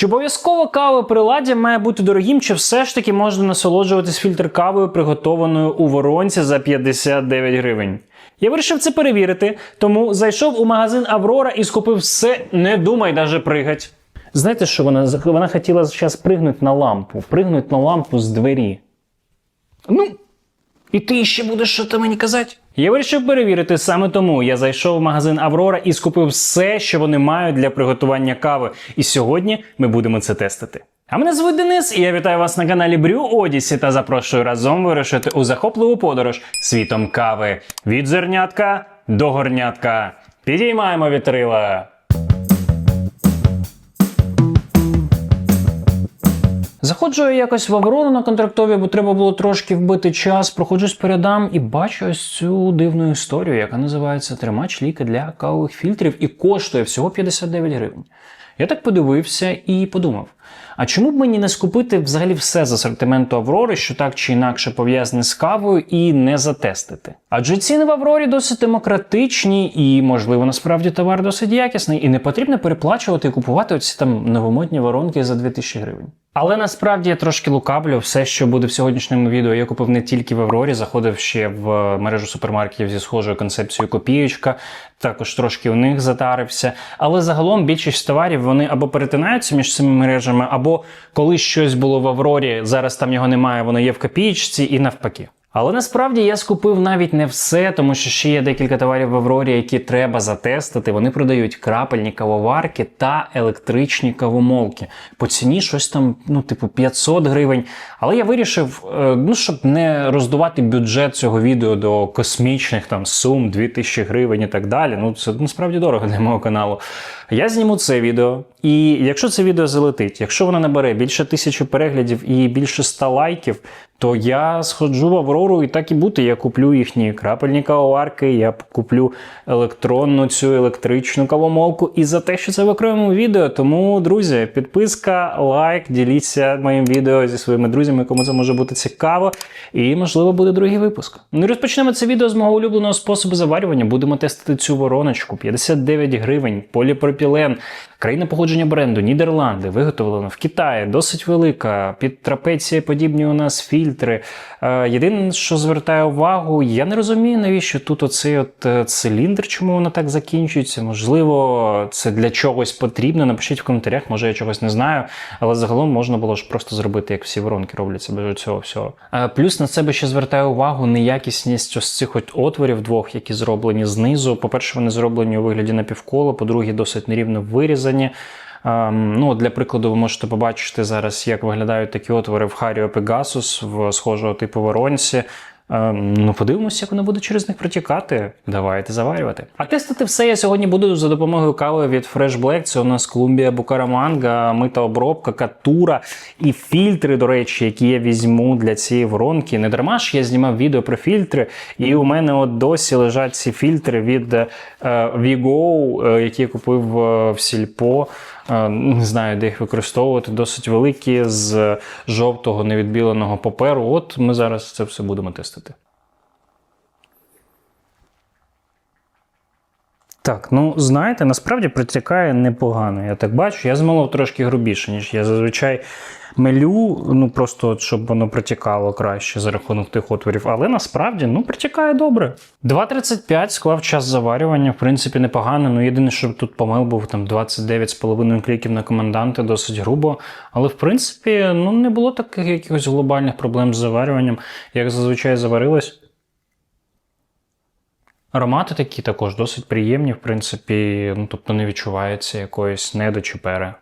Чи обов'язково кава приладдя має бути дорогим, чи все ж таки можна насолоджуватись фільтр кавою, приготованою у воронці за 59 гривень? Я вирішив це перевірити, тому зайшов у магазин Аврора і скупив все, не думай даже пригать. Знаєте, що вона вона хотіла зараз пригнути на лампу, пригнути на лампу з двері. Ну, і ти ще будеш що то мені казати? Я вирішив перевірити саме тому. Я зайшов в магазин Аврора і скупив все, що вони мають для приготування кави. І сьогодні ми будемо це тестити. А мене звуть Денис, і я вітаю вас на каналі Брю Одісі та запрошую разом вирушити у захопливу подорож світом кави від зернятка до горнятка. Підіймаємо вітрила! Заходжу я якось в Аврону на контрактові, бо треба було трошки вбити час. Проходжусь передам і бачу ось цю дивну історію, яка називається тримач ліки для кавових фільтрів і коштує всього 59 гривень. Я так подивився і подумав: а чому б мені не скупити взагалі все з асортименту Аврори, що так чи інакше пов'язане з кавою, і не затестити? Адже ціни в Аврорі досить демократичні і, можливо, насправді товар досить якісний, і не потрібно переплачувати і купувати оці там новомодні воронки за 2000 гривень. Але насправді я трошки лукавлю. Все, що буде в сьогоднішньому відео, я купив не тільки в Аврорі, заходив ще в мережу супермаркетів зі схожою концепцією копієчка, також трошки у них затарився. Але загалом більшість товарів вони або перетинаються між цими мережами, або коли щось було в Аврорі, зараз там його немає, воно є в копієчці і навпаки. Але насправді я скупив навіть не все, тому що ще є декілька товарів в Аврорі, які треба затестити. Вони продають крапельні кавоварки та електричні кавомолки. По ціні щось там, ну, типу, 500 гривень. Але я вирішив, е, ну, щоб не роздувати бюджет цього відео до космічних там сум, 2000 гривень і так далі. Ну, це насправді дорого для мого каналу. Я зніму це відео, і якщо це відео залетить, якщо воно набере більше тисячі переглядів і більше 100 лайків, то я сходжу в Аврору і так і бути. Я куплю їхні крапельні кавоварки, я куплю електронну цю електричну кавомолку. І за те, що це в окремому відео. Тому, друзі, підписка, лайк, діліться моїм відео зі своїми друзями, кому це може бути цікаво. І, можливо, буде другий випуск. Ну розпочнемо це відео з мого улюбленого способу заварювання. Будемо тестити цю вороночку. 59 гривень, поліпропілен. Країна походження бренду Нідерланди, виготовлена в Китаї, досить велика. Під трапеції подібні у нас фільтри. Е, єдине, що звертає увагу, я не розумію, навіщо тут оцей от е, циліндр, чому воно так закінчується. Можливо, це для чогось потрібно. Напишіть в коментарях, може я чогось не знаю, але загалом можна було ж просто зробити, як всі воронки робляться без цього всього. Е, плюс на себе ще звертає увагу неякісність ось цих от отворів двох, які зроблені знизу. По-перше, вони зроблені у вигляді напівкола, по-друге, досить нерівно вирізані. Ем, ну, Для прикладу, ви можете побачити зараз, як виглядають такі отвори в Харіо Pegasus в схожого типу воронці. Ну, подивимося, як воно буде через них протікати. Давайте заварювати. А тестити все я сьогодні буду за допомогою кави від Fresh Black. Це у нас Columbia Bucaramanga, мита обробка, катура і фільтри, до речі, які я візьму для цієї воронки. Не дарма ж я знімав відео про фільтри, і у мене от досі лежать ці фільтри від е, Vigo, е, які я купив е, в Сільпо. Не знаю, де їх використовувати. Досить великі з жовтого невідбіленого паперу. От ми зараз це все будемо тестити. Так, ну знаєте, насправді протікає непогано. Я так бачу. Я змолов трошки грубіше, ніж я зазвичай мелю, ну просто от, щоб воно протікало краще за рахунок тих отворів. Але насправді ну, протікає добре. 2.35 склав час заварювання, в принципі, непогано. Ну єдине, що тут помил був там 29,5 кліків на коменданти, досить грубо. Але в принципі, ну не було таких якихось глобальних проблем з заварюванням, як зазвичай заварилось. Аромати такі також досить приємні, в принципі, ну, тобто не відчувається якоїсь недочепери.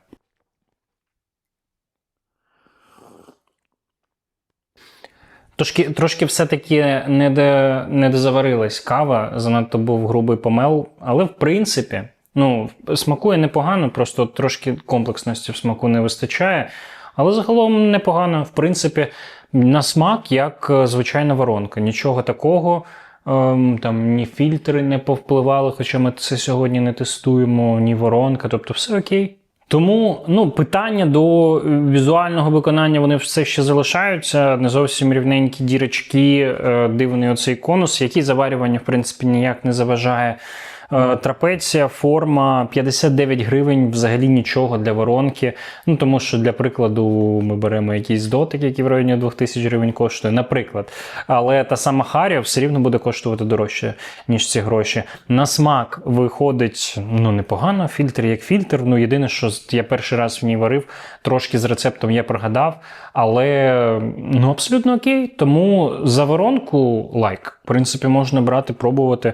Трошки, трошки все-таки не, де, не дозаварилась кава, занадто був грубий помел, але в принципі, ну, смакує непогано, просто трошки комплексності в смаку не вистачає. Але загалом непогано, в принципі, на смак, як е, звичайна воронка. Нічого такого. Ем, там ні фільтри не повпливали, хоча ми це сьогодні не тестуємо, ні воронка, тобто все окей. Тому ну, питання до візуального виконання вони все ще залишаються. Не зовсім рівненькі дірочки, е, дивний оцей конус, який заварювання, в принципі, ніяк не заважає. Е, Трапеція, форма 59 гривень, взагалі нічого для воронки. Ну тому що для прикладу ми беремо якийсь дотик, який в районі 2000 гривень коштує, наприклад. Але та сама Харія все рівно буде коштувати дорожче, ніж ці гроші. На смак виходить ну непогано. Фільтр як фільтр. Ну єдине, що я перший раз в ній варив, трошки з рецептом я прогадав, але ну абсолютно окей. Тому за воронку лайк. В принципі, можна брати, пробувати.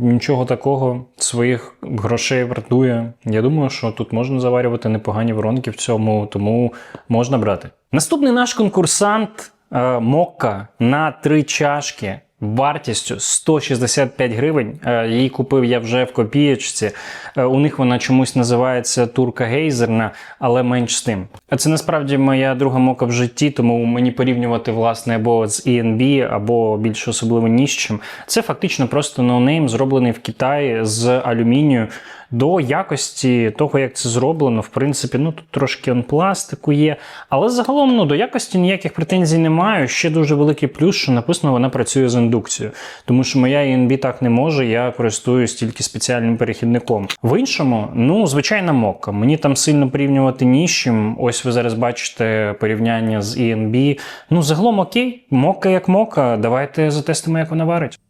Нічого такого своїх грошей вартує. Я думаю, що тут можна заварювати непогані воронки в цьому, тому можна брати. Наступний наш конкурсант Мокка на три чашки. Вартістю 165 гривень. Е, Її купив я вже в копієчці. Е, У них вона чомусь називається турка гейзерна, але менш з тим. А Це насправді моя друга мока в житті, тому мені порівнювати власне або з ENB, або більш особливо ні з чим. Це фактично просто ноунейм, зроблений в Китаї з алюмінію. До якості того, як це зроблено, в принципі, ну тут трошки он пластику є. Але загалом ну, до якості ніяких претензій не маю. Ще дуже великий плюс, що написано, вона працює з індукцією. Тому що моя ENB так не може, я користуюсь тільки спеціальним перехідником. В іншому, ну, звичайна мокка. Мені там сильно порівнювати ні з чим. Ось ви зараз бачите порівняння з ENB. Ну, загалом окей, мокка як мокка. Давайте затестимо, як вона варить.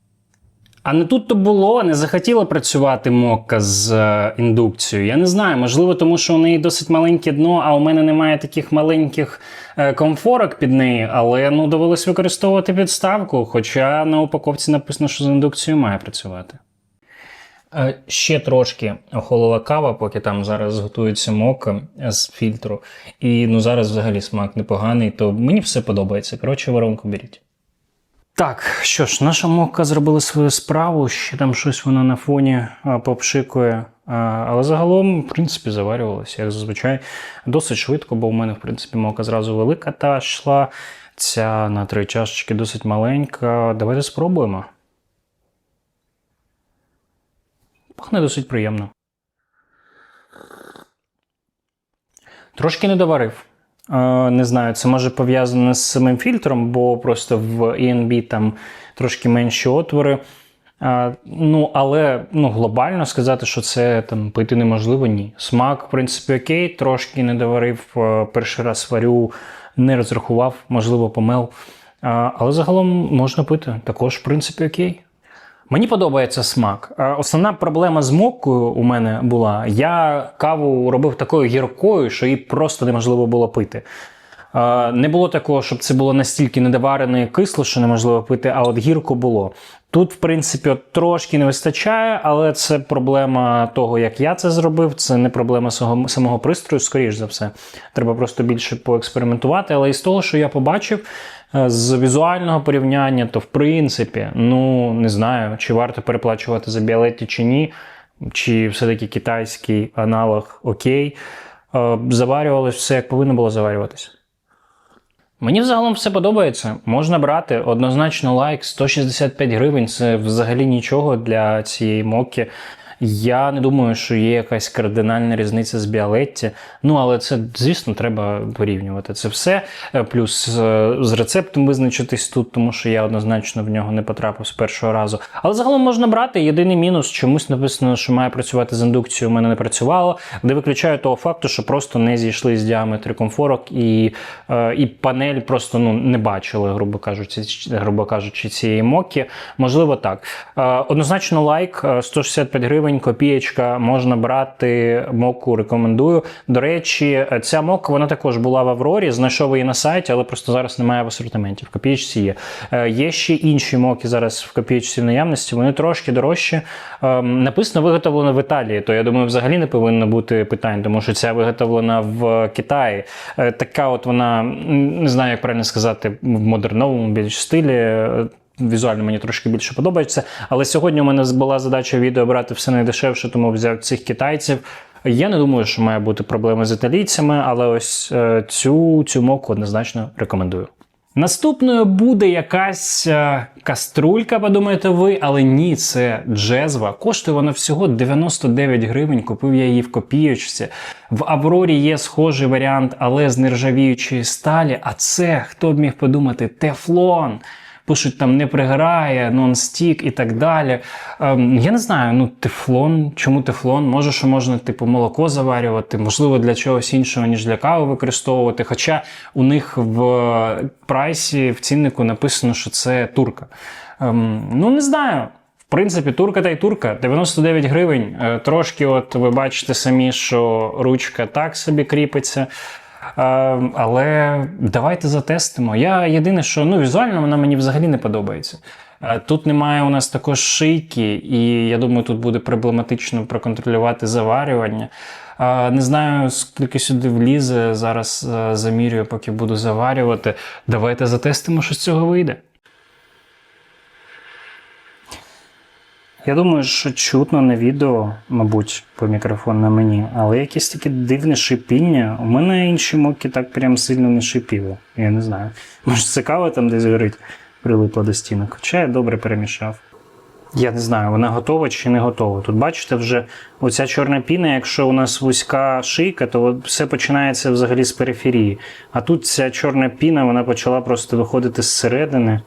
А не тут то було, не захотіла працювати мокка з е, індукцією. Я не знаю, можливо, тому що у неї досить маленьке дно, а у мене немає таких маленьких е, комфорок під неї, але ну довелось використовувати підставку, хоча на упаковці написано, що з індукцією має працювати. Е, Ще трошки охолола кава, поки там зараз готується мокка з фільтру. І ну зараз взагалі смак непоганий, то мені все подобається. Коротше, воронку беріть. Так, що ж, наша мокка зробила свою справу, ще там щось вона на фоні попшикує. Але загалом, в принципі, заварювалося, як зазвичай, досить швидко, бо в мене, в принципі, мокка зразу велика та йшла. Ця на три чашечки досить маленька. Давайте спробуємо. Пахне досить приємно. Трошки не доварив. Не знаю, це може пов'язано з самим фільтром, бо просто в ENB там трошки менші отвори. Ну, але ну, глобально сказати, що це там пити неможливо, ні. Смак, в принципі, окей, трошки не доварив. е, Перший раз варю, не розрахував, можливо, помел. Е, Але загалом можна пити. Також, в принципі, окей. Мені подобається смак. Е, Основна проблема з моккою у мене була: я каву робив такою гіркою, що її просто неможливо було пити. Е, Не було такого, щоб це було настільки недоварене і кисло, що неможливо пити, а от гірко було. Тут, в принципі, трошки не вистачає, але це проблема того, як я це зробив. Це не проблема самого, пристрою, скоріш за все. Треба просто більше поекспериментувати. Але із того, що я побачив, з візуального порівняння, то в принципі, ну не знаю, чи варто переплачувати за біалеті чи ні, чи все-таки китайський аналог окей. Е, Заварювалось все як повинно було заварюватися. Мені взагалом все подобається. Можна брати однозначно лайк, 165 гривень це взагалі нічого для цієї мокки. Я не думаю, що є якась кардинальна різниця з Біалетті. Ну, але це, звісно, треба порівнювати це все. Е, Плюс е, з рецептом визначитись тут, тому що я однозначно в нього не потрапив з першого разу. Але загалом можна брати. Єдиний мінус, чомусь написано, що має працювати з індукцією, у мене не працювало. Не виключаю того факту, що просто не зійшли з діаметри комфорок і, е, і панель просто ну, не бачили, грубо кажучи, грубо кажучи, цієї моки. Можливо, так. Однозначно лайк, е, 165 гривень, копієчка, можна брати моку, рекомендую. До речі, е, ця мока вона також була в Аврорі, знайшов її на сайті, але просто зараз немає в асортименті. В копієчці є. Е, Є ще інші моки зараз в копієчці в наявності, вони трошки дорожчі. Ем, Написано виготовлено в Італії, то я думаю, взагалі не повинно бути питань, тому що ця виготовлена в Китаї. Е, Така от вона, не знаю, як правильно сказати, в модерновому більш стилі. Візуально мені трошки більше подобається. Але сьогодні у мене була задача відео брати все найдешевше, тому взяв цих китайців. Я не думаю, що має бути проблеми з італійцями, але ось е, цю, цю моку однозначно рекомендую. Наступною буде якась е, каструлька, подумаєте ви, але ні, це джезва. Коштує вона всього 99 гривень. Купив я її в копійочці. В Аврорі є схожий варіант, але з нержавіючої сталі. А це хто б міг подумати? Тефлон. Пишуть там не пригорає, нон-стік і так далі. Ем, я не знаю, ну тефлон, чому тефлон? Може, що можна типу молоко заварювати, можливо, для чогось іншого, ніж для кави використовувати. Хоча у них в прайсі, в ціннику написано, що це турка. Ем, ну, не знаю. В принципі, турка та й турка, 99 гривень. Е, Трошки, от ви бачите самі, що ручка так собі кріпиться. Е, Але давайте затестимо. Я єдине, що ну, візуально вона мені взагалі не подобається. Е, Тут немає у нас також шийки, і я думаю, тут буде проблематично проконтролювати заварювання. Е, Не знаю, скільки сюди влізе. Зараз замірюю, поки буду заварювати. Давайте затестимо, що з цього вийде. Я думаю, що чутно на відео, мабуть, по мікрофону на мені, але якесь таке дивне шипіння. У мене інші моки так прям сильно не шипіли. Я не знаю. Може, це кава там десь горить, прилипла до стінок. Хоча я добре перемішав. Я не знаю, вона готова чи не готова. Тут бачите, вже оця чорна піна, якщо у нас вузька шийка, то все починається взагалі з периферії. А тут ця чорна піна, вона почала просто виходити зсередини.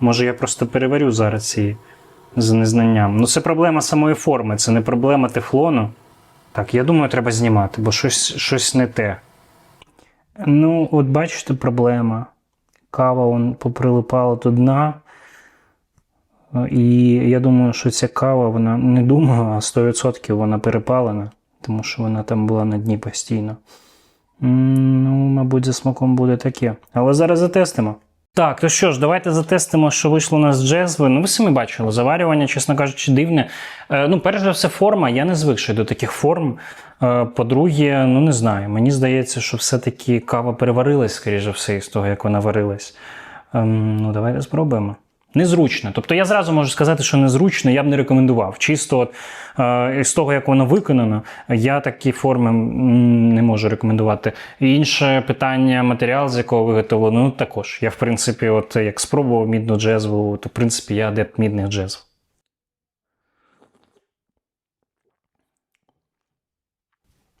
Може, я просто переварю зараз ці з незнанням. Ну, це проблема самої форми, це не проблема тефлону. Так, я думаю, треба знімати, бо щось, щось не те. Ну, от бачите, проблема. Кава вон поприлипала до дна. І я думаю, що ця кава, вона не думаю, а 100% вона перепалена, тому що вона там була на дні постійно. Ну, мабуть, за смаком буде таке. Але зараз затестимо. Так, то що ж, давайте затестимо, що вийшло у нас з джезви. Ну, ви самі бачили, заварювання, чесно кажучи, дивне. Е, ну, перш за все, форма. Я не звикший до таких форм. Е, по-друге, ну не знаю. Мені здається, що все-таки кава переварилась, скоріше все, із того, як вона варилась. Е, ну, давайте спробуємо. Незручно. Тобто я зразу можу сказати, що незручно, я б не рекомендував. Чисто от, е, з того, як воно виконано, я такі форми не можу рекомендувати. Інше питання, матеріал, з якого виготовлено, ну також. Я, в принципі, от як спробував мідну джезву, то в принципі я адепт мідних джезв.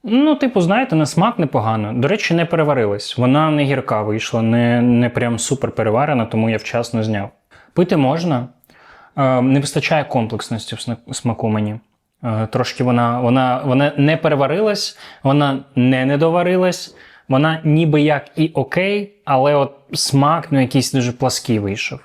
Ну, типу, знаєте, на смак непогано. До речі, не переварилась. Вона не гірка вийшла, не, не прям супер переварена, тому я вчасно зняв. Пити можна. Е, не вистачає комплексності в смаку мені. Е, трошки вона, вона, вона не переварилась, вона не недоварилась, вона ніби як і окей, але от смак ну, якийсь дуже плаский вийшов.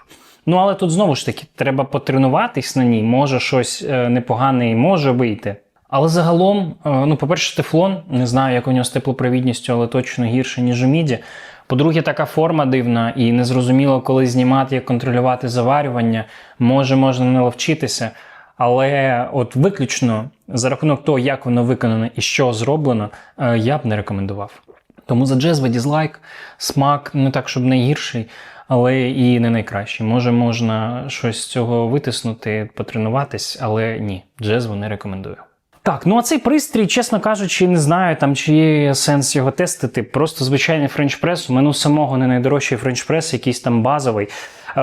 Ну, але тут знову ж таки треба потренуватись на ній, може щось е, непогане і може вийти. Але загалом, ну, по-перше, тефлон, не знаю, як у нього з теплопровідністю, але точно гірше, ніж у міді. По-друге, така форма дивна і незрозуміло, коли знімати, як контролювати заварювання. Може, можна не навчитися. Але от виключно за рахунок того, як воно виконано і що зроблено, е, я б не рекомендував. Тому за джезве дізлайк, смак не так, щоб найгірший, але і не найкращий. Може, можна щось з цього витиснути, потренуватись, але ні, джезву не рекомендую. Так, ну а цей пристрій, чесно кажучи, не знаю там, чи є сенс його тестити. Просто звичайний френч-прес. У мене самого не найдорожчий френч-прес, якийсь там базовий.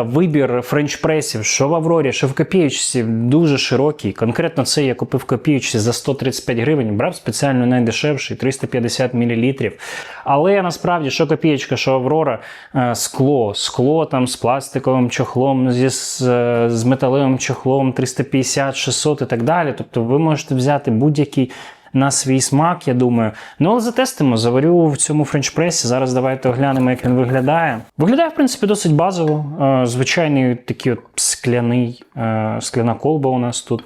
Вибір френч-пресів, що в Аврорі, що в Копієчці, дуже широкий. Конкретно це я купив Копієчці за 135 гривень, брав спеціально найдешевший 350 мл. Але насправді, що Копієчка, що Аврора, е, скло, скло там з пластиковим чохлом, зі, з, е, металевим чохлом 350, 600 і так далі. Тобто ви можете взяти будь-який на свій смак, я думаю. Ну, але затестимо, заварю в цьому френч-пресі. Зараз давайте оглянемо, як він виглядає. Виглядає, в принципі, досить базово. Е, Звичайний такий от скляний, е, скляна колба у нас тут.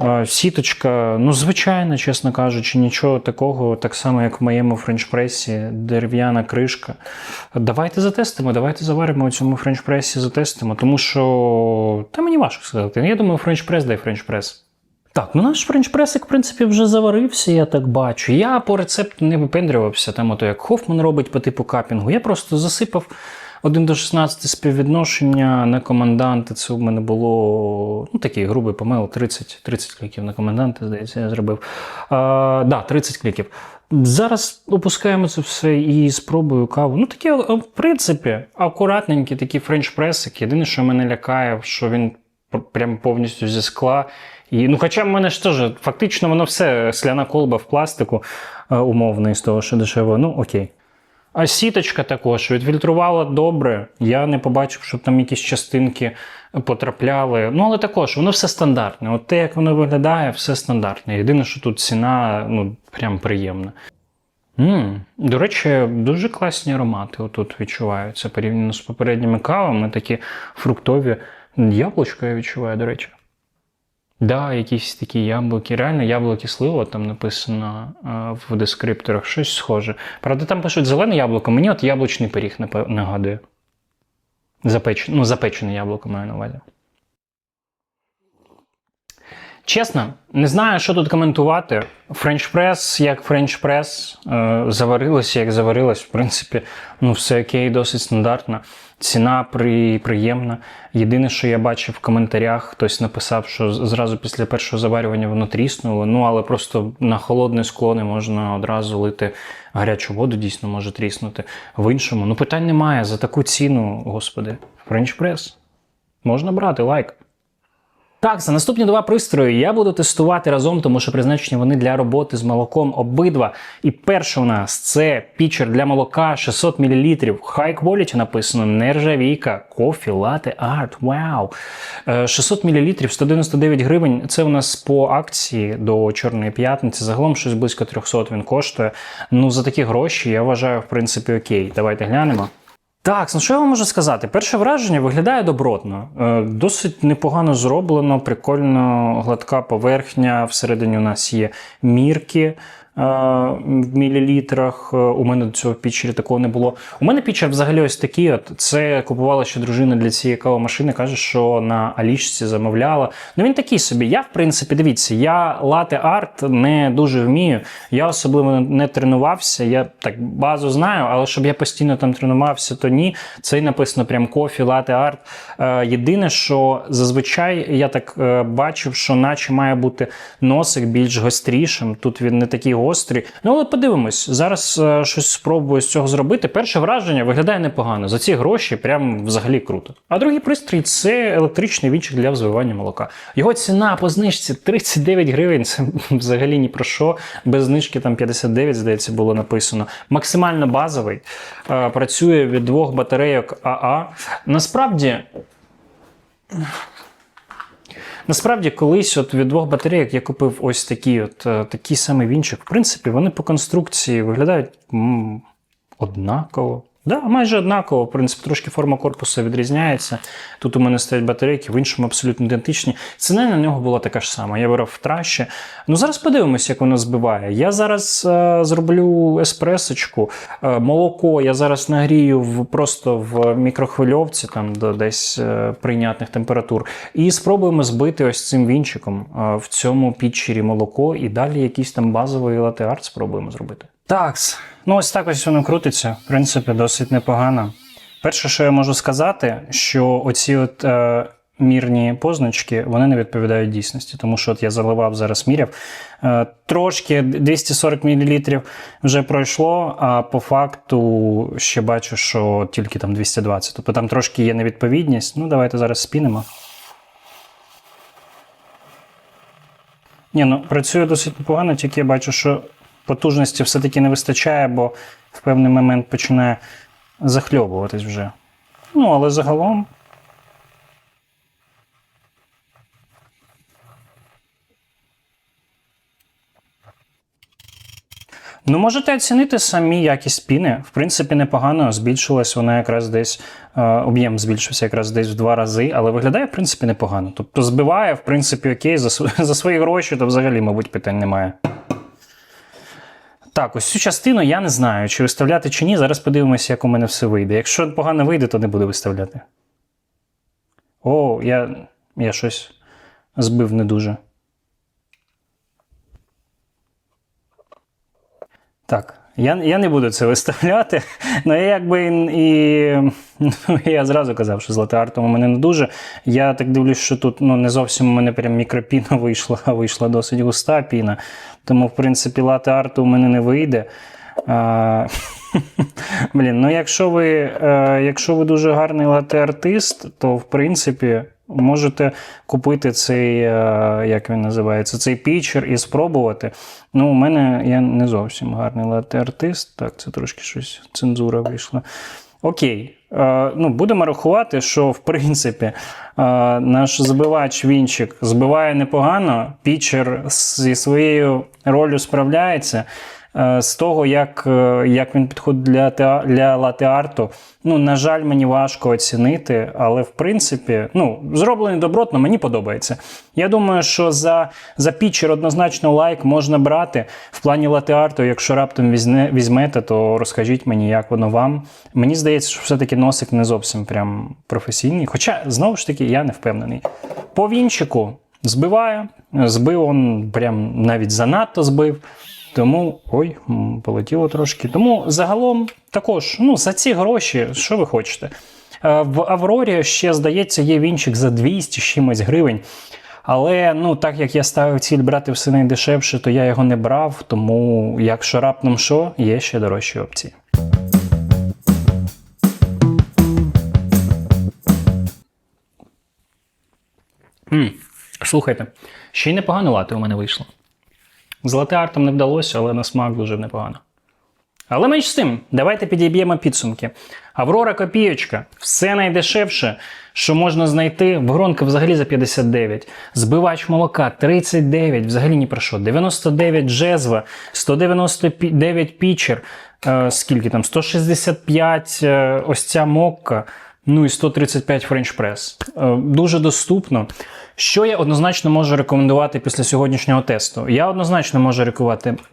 Е, Сіточка, ну, звичайно, чесно кажучи, нічого такого, так само, як в моєму френч-пресі, дерев'яна кришка. Давайте затестимо, давайте заваримо у цьому френч-пресі, затестимо, тому що та мені важко сказати. Я думаю, френч-прес дай френч-прес. Так, ну наш френч-пресик, в принципі, вже заварився, я так бачу. Я по рецепту не випендрювався, там, ото як Хофман робить по типу капінгу. Я просто засипав 1 до 16 співвідношення на команданти. Це у мене було ну, такий грубий помил, 30, 30 кліків на коменданти, здається, я зробив. А, да, 30 кліків. Зараз опускаємо це все і спробую каву. Ну, такі, в принципі, акуратненькі такі френч-пресики. Єдине, що мене лякає, що він прям повністю зі скла. І, ну, хоча в мене ж теж фактично воно все скляна колба в пластику, е, умовно, із того, що дешево. Ну, окей. А сіточка також відфільтрувала добре. Я не побачив, щоб там якісь частинки потрапляли. Ну, але також воно все стандартне. От те, як воно виглядає, все стандартне. Єдине, що тут ціна ну, прям приємна. м до речі, дуже класні аромати отут відчуваються порівняно з попередніми кавами, такі фруктові. Яблучко я відчуваю, до речі. Да, якісь такі яблуки. Реально яблуки слива там написано в дескрипторах, щось схоже. Правда, там пишуть зелене яблуко, мені от яблучний пиріг нагадує. Запеч... Ну, запечене яблуко маю на увазі. Чесно, не знаю, що тут коментувати. Френч прес, як френч прес, е, заварилося, як заварилось, в принципі, ну все окей, досить стандартно. Ціна при, приємна. Єдине, що я бачив в коментарях, хтось написав, що зразу після першого заварювання воно тріснуло. Ну, але просто на холодне скло не можна одразу лити гарячу воду, дійсно може тріснути. В іншому, ну питань немає за таку ціну, господи. Френч прес. Можна брати лайк. Так, за наступні два пристрої я буду тестувати разом, тому що призначені вони для роботи з молоком обидва. І перше у нас це пічер для молока 600 мл. High quality написано, нержавійка, кофі, лати, арт. Вау! Е, 600 мл, 199 гривень. Це у нас по акції до Чорної п'ятниці. Загалом щось близько 300 він коштує. Ну, за такі гроші я вважаю, в принципі, окей. Давайте глянемо. Так, ну що я вам можу сказати? Перше враження виглядає добротно. Е, Досить непогано зроблено, прикольно, гладка поверхня. Всередині у нас є мірки в мілілітрах. Е, У мене до цього пічері такого не було. У мене пічер взагалі ось такий. От це купувала ще дружина для цієї кавомашини. Каже, що на Алічці замовляла. Ну він такий собі. Я, в принципі, дивіться, я лате арт не дуже вмію. Я особливо не тренувався. Я так базу знаю, але щоб я постійно там тренувався, то ні. Це й написано прям кофі, лате арт. Е, єдине, що зазвичай я так е, бачив, що наче має бути носик більш гострішим. Тут він не такий гострий. Ну, але подивимось, зараз е, щось спробую з цього зробити. Перше враження виглядає непогано. За ці гроші прям взагалі круто. А другий пристрій це електричний вінчик для взбивання молока. Його ціна по знижці 39 гривень. Це взагалі ні про що. Без знижки там 59, здається, було написано. Максимально базовий. Е, Працює від двох батарейок АА. Насправді. Насправді, колись от від двох батарейок я купив ось такі от такі такий самий вінчик. В принципі, вони по конструкції виглядають м, однаково. Да, майже однаково, в принципі, трошки форма корпусу відрізняється. Тут у мене стоять батарейки, в іншому абсолютно ідентичні. Ціна на нього була така ж сама. Я брав тращі. Ну зараз подивимося, як воно збиває. Я зараз е, зроблю еспресочку. Е, молоко я зараз нагрію в, просто в мікрохвильовці, там до десь е, прийнятних температур. І спробуємо збити ось цим вінчиком е, в цьому пітчері молоко, і далі якийсь там базовий латеарт спробуємо зробити. Так, ну ось так ось воно крутиться. В принципі, досить непогано. Перше, що я можу сказати, що оці от е, мірні позначки вони не відповідають дійсності, тому що от я заливав зараз міряв. Е, трошки 240 мл вже пройшло, а по факту ще бачу, що тільки там 220. Тобто там трошки є невідповідність. Ну, давайте зараз спінимо. Ні, ну працює досить непогано, тільки я бачу, що потужності все-таки не вистачає, бо в певний момент починає захльобуватись вже. Ну, але загалом. Ну, можете оцінити самі якість піни. В принципі, непогано. Збільшилась вона якраз десь, е, об'єм збільшився якраз десь в два рази, але виглядає, в принципі, непогано. Тобто збиває, в принципі, окей, за, за свої гроші, то взагалі, мабуть, питань немає. Так, ось цю частину я не знаю, чи виставляти чи ні. Зараз подивимося, як у мене все вийде. Якщо погано вийде, то не буду виставляти. О, я, я щось збив не дуже. Так, я, я не буду це виставляти. Ну, я якби і. Ну, я зразу казав, що з латеартом у мене не дуже. Я так дивлюсь, що тут ну, не зовсім у мене прям мікропіна вийшла, а вийшла досить густа піна. Тому, в принципі, латеарту у мене не вийде. А, Блін, ну якщо ви, е, якщо ви дуже гарний лате-артист, то в принципі можете купити цей, е, як він називається, цей пічер і спробувати. Ну, у мене я не зовсім гарний латте-артист. Так, це трошки щось цензура вийшла. Окей. Е, ну, будемо рахувати, що в принципі е, наш збивач Вінчик збиває непогано, пічер зі своєю ролью справляється. Е, З того, як, е, як він підходить для, для латеарту, ну, на жаль, мені важко оцінити, але в принципі, ну, зроблений добротно, мені подобається. Я думаю, що за, за пічер однозначно лайк можна брати. В плані латеарту, якщо раптом візьме, візьмете, то розкажіть мені, як воно вам. Мені здається, що все-таки носик не зовсім прям професійний. Хоча, знову ж таки, я не впевнений. По вінчику збиває, збив он прям навіть занадто збив. Тому ой, полетіло трошки. Тому загалом також, ну, за ці гроші, що ви хочете? Е, В Аврорі ще, здається, є вінчик за 200 з чимось гривень. Але ну, так як я ставив ціль брати все найдешевше, то я його не брав. Тому, якщо раптом що, є ще дорожчі опції. М, Слухайте, ще й непогано лати у мене вийшло. З латеартом не вдалося, але на смак дуже непогано. Але менш з тим, давайте підіб'ємо підсумки. Аврора копійочка, все найдешевше, що можна знайти. Вгронка взагалі за 59. Збивач молока 39, взагалі ні про що. 99 джезва, 199 пічер, е, скільки там? 165 е, ось ця мокка. Ну і 135 French Press. Е, Дуже доступно. Що я однозначно можу рекомендувати після сьогоднішнього тесту? Я однозначно можу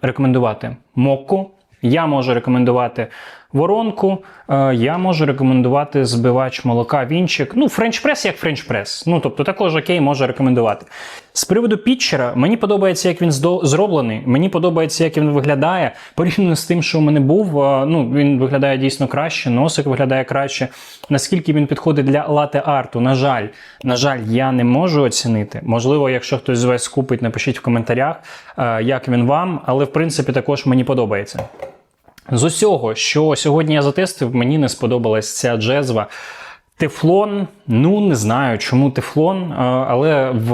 рекомендувати мокку, я можу рекомендувати воронку, е, я можу рекомендувати збивач молока вінчик. Ну, Press як Press. Ну, тобто також окей, можу рекомендувати. З приводу пітчера, мені подобається, як він зроблений, мені подобається, як він виглядає. Порівняно з тим, що у мене був, е, ну, він виглядає дійсно краще, носик виглядає краще. Наскільки він підходить для лате арту, на жаль, на жаль, я не можу оцінити. Можливо, якщо хтось з вас купить, напишіть в коментарях, е, як він вам, але в принципі також мені подобається. З усього, що сьогодні я затестив, мені не сподобалась ця джезва. Тефлон, ну не знаю, чому тефлон, але в,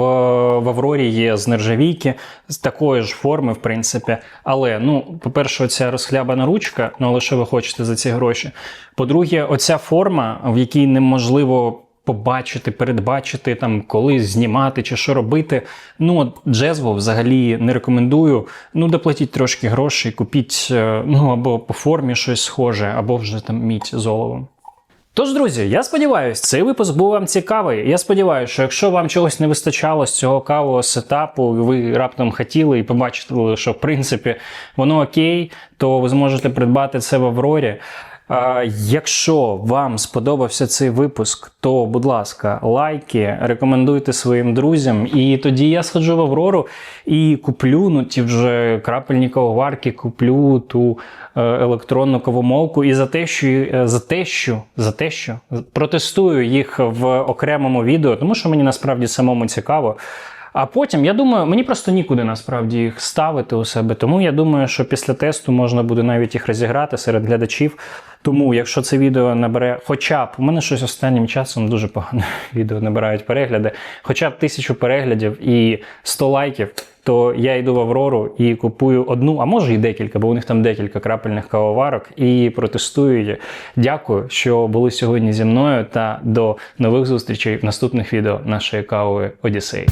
в Аврорі є з нержавійки, з такої ж форми, в принципі. Але, ну, по-перше, оця розхлябана ручка, ну але що ви хочете за ці гроші. По-друге, оця форма, в якій неможливо побачити, передбачити, там, коли знімати чи що робити. Ну, джезву взагалі не рекомендую. Ну, доплатіть трошки грошей, купіть е, ну, або по формі щось схоже, або вже там мідь з оловом. Тож, друзі, я сподіваюся, цей випуск був вам цікавий. Я сподіваюся, що якщо вам чогось не вистачало з цього кавового сетапу, ви раптом хотіли і побачили, що в принципі воно окей, то ви зможете придбати це в Аврорі. Якщо вам сподобався цей випуск, то, будь ласка, лайки, рекомендуйте своїм друзям. І тоді я сходжу в Аврору і куплю ну, ті вже крапельні кавоварки, куплю ту е, електронну кавомолку. І за те, що е, за те, що за те, що протестую їх в окремому відео, тому що мені насправді самому цікаво. А потім, я думаю, мені просто нікуди насправді їх ставити у себе. Тому я думаю, що після тесту можна буде навіть їх розіграти серед глядачів. Тому, якщо це відео набере, хоча б у мене щось останнім часом дуже погано відео набирають перегляди, хоча б тисячу переглядів і 100 лайків, то я йду в Аврору і купую одну, а може і декілька, бо у них там декілька крапельних кавоварок, і протестую її. Дякую, що були сьогодні зі мною. Та до нових зустрічей в наступних відео нашої кавової Одіссеї.